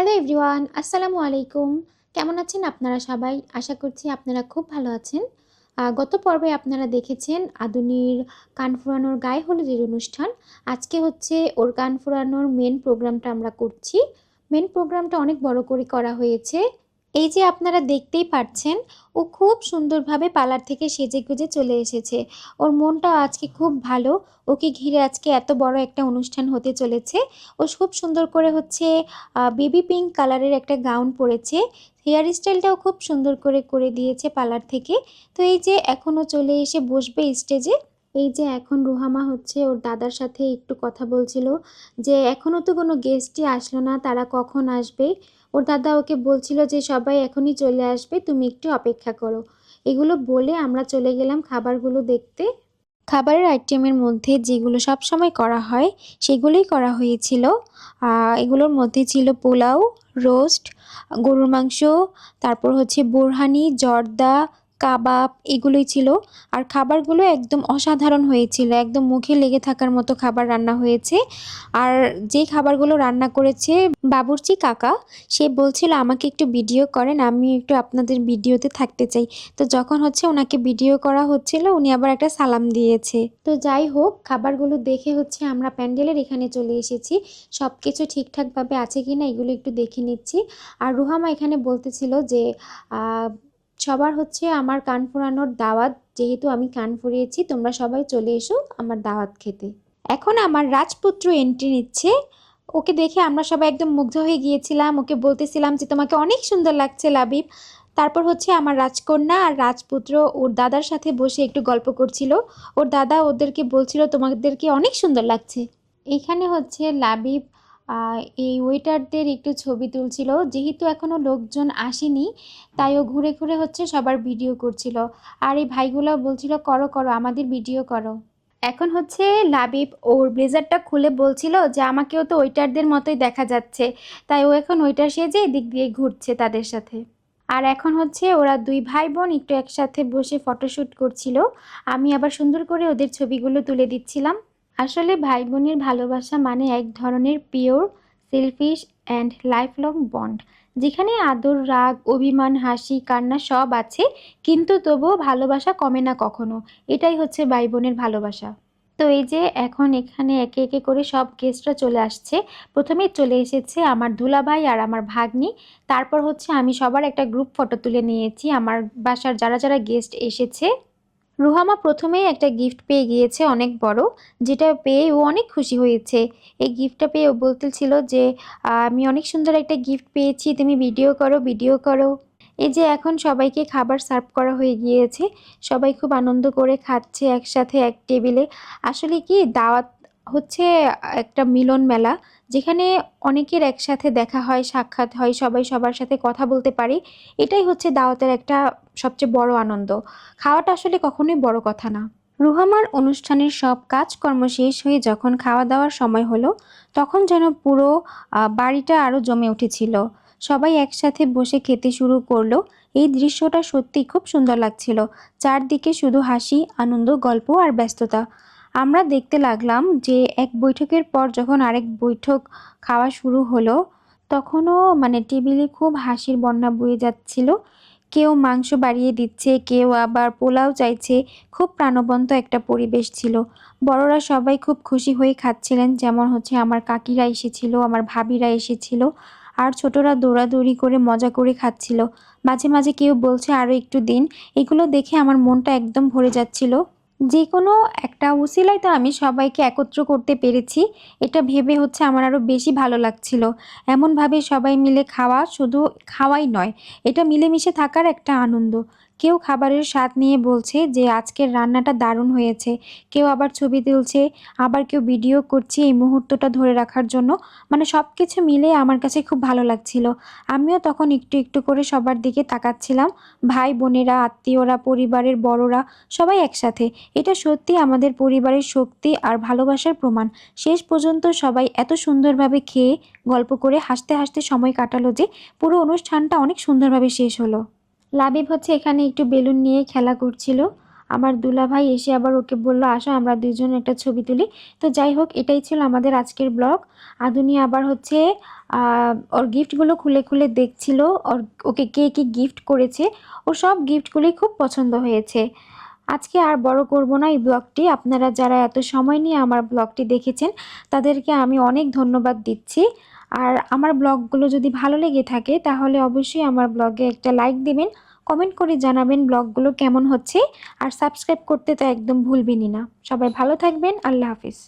Hello everyone আসসালামু আলাইকুম কেমন আছেন আপনারা সবাই? আশা করছি আপনারা খুব ভালো আছেন। গত পর্বে আপনারা দেখেছেন আদুনির কান ফুরানোর গায়ে হলুদের অনুষ্ঠান। আজকে হচ্ছে ওর কান ফুরানোর মেন প্রোগ্রামটা আমরা করছি। মেন প্রোগ্রামটা অনেক বড় করে করা হয়েছে। এই যে আপনারা দেখতেই পাচ্ছেন, ও খুব সুন্দরভাবে পালার থেকে সেজে গুজে চলে এসেছে। ওর মনটা আজকে খুব ভালো। ওকে ঘিরে আজকে এত বড় একটা অনুষ্ঠান হতে চলেছে। ও খুব সুন্দর করে হচ্ছে বেবি পিঙ্ক কালারের একটা গাউন পরেছে। হেয়ার স্টাইলটাও খুব সুন্দর করে করে দিয়েছে পালার থেকে। তো এই যে এখনও চলে এসে বসবে স্টেজে। এই যে এখন রুহামা হচ্ছে ওর দাদার সাথে একটু কথা বলছিল যে এখনও তো কোনো গেস্টই আসলো না, তারা কখন আসবে? ওর দাদা ওকে বলছিল যে, সবাই এখনই চলে আসবে, তুমি একটু অপেক্ষা করো। এগুলো বলে আমরা চলে গেলাম খাবারগুলো দেখতে। খাবারের আইটেমের মধ্যে যেগুলো সব সময় করা হয়, সেগুলোই করা হয়েছিল। এগুলোর মধ্যে ছিল পোলাও, রোস্ট, গরুর মাংস, তারপর হচ্ছে বোরহানি, জর্দা কাবাব এগুলোই ছিল। আর খাবারগুলো একদম অসাধারণ হয়েছিল। একদম মুখে লেগে থাকার মতো খাবার রান্না হয়েছে। আর যে খাবারগুলো রান্না করেছে বাবুর্চি কাকা, সে বলছিল, আমাকে একটু ভিডিও করেন, আমি একটু আপনাদের ভিডিওতে থাকতে চাই। তো যখন হচ্ছে ওনাকে ভিডিও করা হচ্ছিল, উনি আবার একটা সালাম দিয়েছে। তো যাই হোক, খাবারগুলো দেখে হচ্ছে আমরা প্যান্ডেলের এখানে চলে এসেছি। সব কিছু ঠিকঠাকভাবে আছে কি না এগুলো একটু দেখে নিচ্ছি। আর রুহামা এখানে বলতেছিল যে সবার হচ্ছে আমার কান ফোরানোর দাওয়াত, যেহেতু আমি কান ফুরিয়েছি, তোমরা সবাই চলে এসো আমার দাওয়াত খেতে। এখন আমার রাজপুত্র এন্ট্রি নিচ্ছে। ওকে দেখে আমরা সবাই একদম মুগ্ধ হয়ে গিয়েছিলাম। ওকে বলতেছিলাম যে, তোমাকে অনেক সুন্দর লাগছে লাবিব। তারপর হচ্ছে আমার রাজকন্যা আর রাজপুত্র ওর দাদার সাথে বসে একটু গল্প করছিল। ওর দাদা ওদেরকে বলছিল, তোমাদেরকে অনেক সুন্দর লাগছে। এখানে হচ্ছে লাবিব এই ওয়েটারদের একটু ছবি তুলছিল। যেহেতু এখনও লোকজন আসেনি, তাই ও ঘুরে ঘুরে হচ্ছে সবার ভিডিও করছিল। আর এই ভাইগুলো বলছিল, করো করো, আমাদের ভিডিও করো। এখন হচ্ছে লাবিব ওর ব্লেজারটা খুলে বলছিল যে, আমাকেও তো ওয়েটারদের মতোই দেখা যাচ্ছে। তাই ও এখন ওয়েটার সেজে এদিক দিয়ে ঘুরছে তাদের সাথে। আর এখন হচ্ছে ওরা দুই ভাই বোন একটু একসাথে বসে ফটোশ্যুট করছিল। আমি আবার সুন্দর করে ওদের ছবিগুলো তুলে দিচ্ছিলাম। আসলে ভাই বোনের ভালোবাসা মানে এক ধরনের pure selfish and lifelong bond যেখানে আদর, রাগ, অভিমান, হাসি, কান্না সব আছে, কিন্তু তবুও ভালোবাসা কমে না কখনো। এটাই হচ্ছে ভাই বোনের ভালোবাসা। তো এই যে এখন এখানে একে একে করে সব গেস্টরা চলে আসছে। প্রথমে চলে এসেছে আমার দুলাভাই আর আমার ভাগ্নি। তারপর হচ্ছে আমি সবার একটা গ্রুপ ফটো তুলে নিয়েছি। আমার বাসার যারা যারা গেস্ট এসেছে রুহামা প্রথমেই একটা গিফট পেয়ে গিয়েছে অনেক বড়, যেটা পেয়ে ও অনেক খুশি হয়েছে। এই গিফটটা পেয়ে ও বলতেছিল যে, আমি অনেক সুন্দর একটা গিফট পেয়েছি, তুমি ভিডিও করো ভিডিও করো। এই যে এখন সবাইকে খাবার সার্ভ করা হয়ে গিয়েছে, সবাই খুব আনন্দ করে খাচ্ছে একসাথে এক টেবিলে আসলে কি দাওয়াত হচ্ছে, একটা মিলন মেলা, যেখানে অনেকের একসাথে দেখা হয়, সাক্ষাৎ হয়, সবাই সবার সাথে কথা বলতে পারে। এটাই হচ্ছে দাওয়াতের একটা সবচেয়ে বড় আনন্দ। খাওয়াটা আসলে কখনোই বড় কথা না। রুহামার অনুষ্ঠানের সব কাজকর্ম শেষ হয়ে যখন খাওয়া দাওয়ার সময় হলো, তখন যেন পুরো বাড়িটা আরও জমে উঠেছিল। সবাই একসাথে বসে খেতে শুরু করল। এই দৃশ্যটা সত্যি খুব সুন্দর লাগছিল। চারদিকে শুধু হাসি, আনন্দ, গল্প আর ব্যস্ততা। আমরা দেখতে লাগলাম যে এক বৈঠকের পর যখন আরেক বৈঠক খাওয়া শুরু হলো, তখনও মানে টেবিলে খুব হাসির বন্যা বয়ে যাচ্ছিল। কেউ মাংস বাড়িয়ে দিচ্ছে, কেউ আবার পোলাও চাইছে। খুব প্রাণবন্ত একটা পরিবেশ ছিল। বড়রা সবাই খুব খুশি হয়ে খাচ্ছিলেন, যেমন হচ্ছে আমার কাকিরা এসেছিল, আমার ভাবিরা এসেছিল, আর ছোটরা দৌড়াদৌড়ি করে মজা করে খাচ্ছিল। মাঝে মাঝে কেউ বলছে আরও একটু দিন। এগুলো দেখে আমার মনটা একদম ভরে যাচ্ছিল। যে কোনো একটা উসিলায় তো আমি সবাইকে একত্র করতে পেরেছি। এটা ভেবে হচ্ছে আমার আরও বেশি ভালো লাগছিল। এমনভাবে সবাই মিলে খাওয়া শুধু খাওয়াই নয়, এটা মিলেমিশে থাকার একটা আনন্দ। কেউ খাবারের স্বাদ নিয়ে বলছে যে আজকের রান্নাটা দারুণ হয়েছে। কেউ আবার ছবি তুলছে, আবার কেউ ভিডিও করছে এই মুহূর্তটা ধরে রাখার জন্য। মানে সব কিছু মিলে আমার কাছে খুব ভালো লাগছিল। আমিও তখন একটু একটু করে সবার দিকে তাকাচ্ছিলাম। ভাই বোনেরা, আত্মীয়রা, পরিবারের বড়রা সবাই একসাথে। এটা সত্যি আমাদের পরিবারের শক্তি আর ভালোবাসার প্রমাণ। শেষ পর্যন্ত সবাই এত সুন্দরভাবে খেয়ে গল্প করে হাসতে হাসতে সময় কাটালো যে পুরো অনুষ্ঠানটা অনেক সুন্দরভাবে শেষ হলো। লাবিব হচ্ছে এখানে একটু বেলুন নিয়ে খেলা করছিল। আমার দুলাভাই এসে আবার ওকে বলল, আসো, আমরা দুজন একটা ছবি তুলি। তো যাই হোক, এটাই ছিল আমাদের আজকের ব্লগ। আদুনি আবার হচ্ছে ওর গিফটগুলো খুলে খুলে দেখছিল, ওর, ওকে কে কি গিফট করেছে। ওর সব গিফটগুলি খুব পছন্দ হয়েছে। আজকে আর বড় করব না এই ব্লগটি। আপনারা যারা এত সময় নিয়ে আমার ব্লগটি দেখেছেন, তাদেরকে আমি অনেক ধন্যবাদ দিচ্ছি। আর আমার ব্লগগুলো যদি ভালো লেগে থাকে, তাহলে অবশ্যই আমার ব্লগে একটা লাইক দিবেন, কমেন্ট করে জানাবেন ব্লগগুলো কেমন হচ্ছে, আর সাবস্ক্রাইব করতে তো একদম ভুলবেনই না। সবাই ভালো থাকবেন, আল্লাহ হাফিজ।